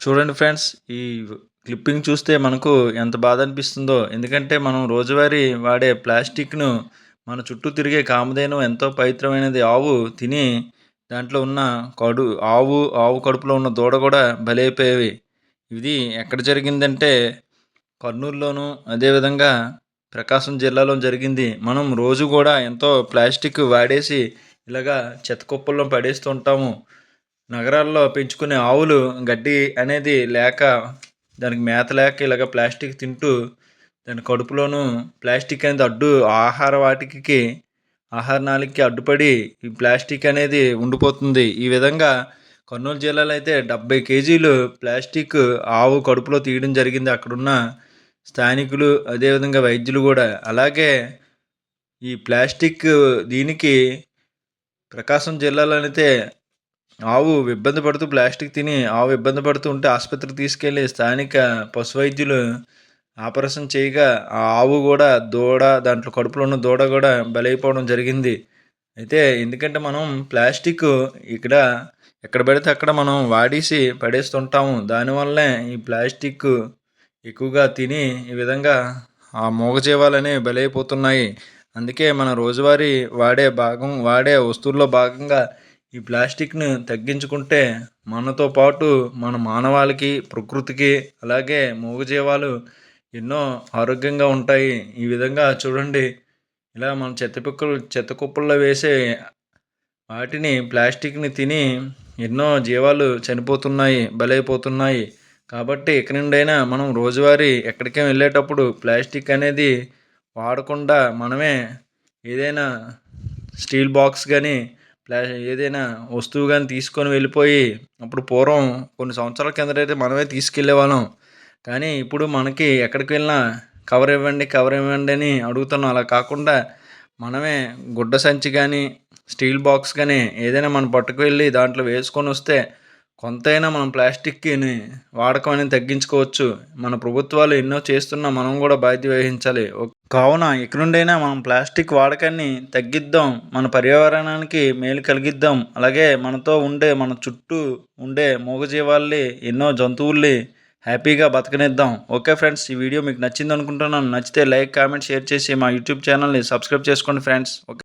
చూడండి ఫ్రెండ్స్ ఈ క్లిప్పింగ్ చూస్తే మనకు ఎంత బాధ అనిపిస్తుందో. ఎందుకంటే మనం రోజువారీ వాడే ప్లాస్టిక్ను మన చుట్టూ తిరిగే కామధేను ఎంతో పవిత్రమైనది ఆవు తిని దాంట్లో ఉన్న కడు ఆవు ఆవు కడుపులో ఉన్న దూడ కూడా బలైపోయేవి ఇది ఎక్కడ జరిగిందంటే కర్నూలులోను అదేవిధంగా ప్రకాశం జిల్లాలో జరిగింది. మనం రోజు కూడా ఎంతో ప్లాస్టిక్ వాడేసి ఇలాగా చెత్త కుప్పల్లో పడేస్తూ ఉంటాము. నగరాల్లో పెంచుకునే ఆవులు గడ్డి అనేది లేక దానికి మేత లేక ఇలాగ ప్లాస్టిక్ తింటూ దాని కడుపులోను ప్లాస్టిక్ అనేది అడ్డు ఆహార వాటికి ఆహార నాళికి అడ్డుపడి ఈ ప్లాస్టిక్ అనేది ఉండిపోతుంది. ఈ విధంగా కర్నూలు జిల్లాలో అయితే డెబ్బై కేజీలు ప్లాస్టిక్ ఆవు కడుపులో తీయడం జరిగింది. అక్కడున్న స్థానికులు అదేవిధంగా వైద్యులు కూడా. అలాగే ఈ ప్లాస్టిక్ దీనికి ప్రకాశం జిల్లాలో అయితే ఆవు ఇబ్బంది పడుతూ ప్లాస్టిక్ తిని ఆవు ఇబ్బంది పడుతూ ఉంటే ఆసుపత్రికి తీసుకెళ్ళి స్థానిక పశు వైద్యులు ఆపరేషన్ చేయగా ఆ ఆవు కూడా దూడ దాంట్లో కడుపులో ఉన్న దూడ కూడా బలైపోవడం జరిగింది. అయితే ఎందుకంటే మనం ప్లాస్టిక్ ఇక్కడ ఎక్కడ పడితే అక్కడ మనం వాడేసి పడేస్తుంటాము. దానివల్లనే ఈ ప్లాస్టిక్ ఎక్కువగా తిని ఈ విధంగా ఆ మూగజీవాలని బలైపోతున్నాయి. అందుకే మన రోజువారీ వాడే భాగం వాడే వస్తువుల్లో భాగంగా ఈ ప్లాస్టిక్ను తగ్గించుకుంటే మనతో పాటు మన మానవాళికి ప్రకృతికి అలాగే మూగజీవాలు ఎన్నో ఆరోగ్యంగా ఉంటాయి. ఈ విధంగా చూడండి. ఇలా మనం చెత్తపిక్కలు చెత్త కుప్పల్లో వేసే వాటిని ప్లాస్టిక్ని తిని ఎన్నో జీవాలు చనిపోతున్నాయి బలైపోతున్నాయి. కాబట్టి ఇక నుండైనా మనం రోజువారీ ఎక్కడికి వెళ్ళేటప్పుడు ప్లాస్టిక్ అనేది వాడకుండా మనమే ఏదైనా స్టీల్ బాక్స్ కానీ ప్లాస్ ఏదైనా వస్తువు కానీ తీసుకొని వెళ్ళిపోయి అప్పుడు పూర్వం కొన్ని సంవత్సరాల కిందట అయితే మనమే తీసుకెళ్ళే వాళ్ళం. కానీ ఇప్పుడు మనకి ఎక్కడికి వెళ్ళినా కవర్ ఇవ్వండి కవర్ ఇవ్వండి అని అడుగుతున్నాం. అలా కాకుండా మనమే గుడ్డ సంచి కానీ స్టీల్ బాక్స్ కానీ ఏదైనా మనం పట్టుకు వెళ్ళి దాంట్లో వేసుకొని వస్తే కొంతైనా మనం ప్లాస్టిక్ని వాడకం అనేది తగ్గించుకోవచ్చు. మన ప్రభుత్వాలు ఎన్నో చేస్తున్నా మనం కూడా బాధ్యత వహించాలి. కావున ఇక నుండైనా మనం ప్లాస్టిక్ వాడకాన్ని తగ్గిద్దాం. మన పర్యావరణానికి మేలు కలిగిద్దాం. అలాగే మనతో ఉండే మన చుట్టూ ఉండే మూగజీవాల్ని ఎన్నో జంతువుల్ని హ్యాపీగా బతకనిద్దాం. ఓకే ఫ్రెండ్స్ ఈ వీడియో మీకు నచ్చింది అనుకుంటున్నాను నచ్చితే లైక్ కామెంట్ షేర్ చేసి మా యూట్యూబ్ ఛానల్ని సబ్స్క్రైబ్ చేసుకోండి ఫ్రెండ్స్. ఓకే.